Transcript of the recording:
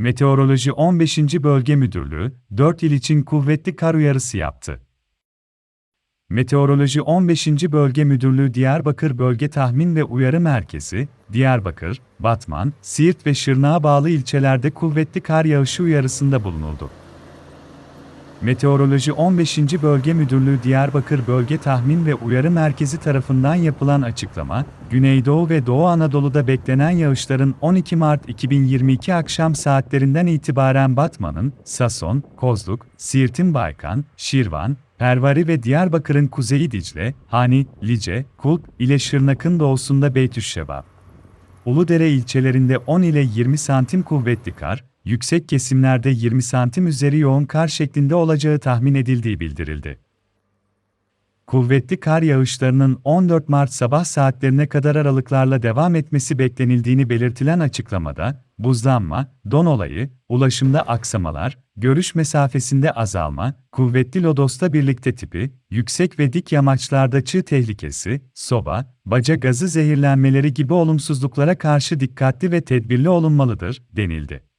Meteoroloji 15. Bölge Müdürlüğü, 4 il için kuvvetli kar uyarısı yaptı. Meteoroloji 15. Bölge Müdürlüğü Diyarbakır Bölge Tahmin ve Uyarı Merkezi, Diyarbakır, Batman, Siirt ve Şırnak'a bağlı ilçelerde kuvvetli kar yağışı uyarısında bulunuldu. Meteoroloji 15. Bölge Müdürlüğü Diyarbakır Bölge Tahmin ve Uyarı Merkezi tarafından yapılan açıklama, Güneydoğu ve Doğu Anadolu'da beklenen yağışların 12 Mart 2022 akşam saatlerinden itibaren Batman'ın, Sason, Kozluk, Siirt'in Baykan, Şirvan, Pervari ve Diyarbakır'ın kuzeyi Dicle, Hani, Lice, Kulp ile Şırnak'ın doğusunda Beytüşşebap. Uludere ilçelerinde 10 ile 20 santim kuvvetli kar, yüksek kesimlerde 20 santim üzeri yoğun kar şeklinde olacağı tahmin edildiği bildirildi. Kuvvetli kar yağışlarının 14 Mart sabah saatlerine kadar aralıklarla devam etmesi beklenildiğini belirtilen açıklamada, buzlanma, don olayı, ulaşımda aksamalar, görüş mesafesinde azalma, kuvvetli lodosta birlikte tipi, yüksek ve dik yamaçlarda çığ tehlikesi, soba, baca gazı zehirlenmeleri gibi olumsuzluklara karşı dikkatli ve tedbirli olunmalıdır, denildi.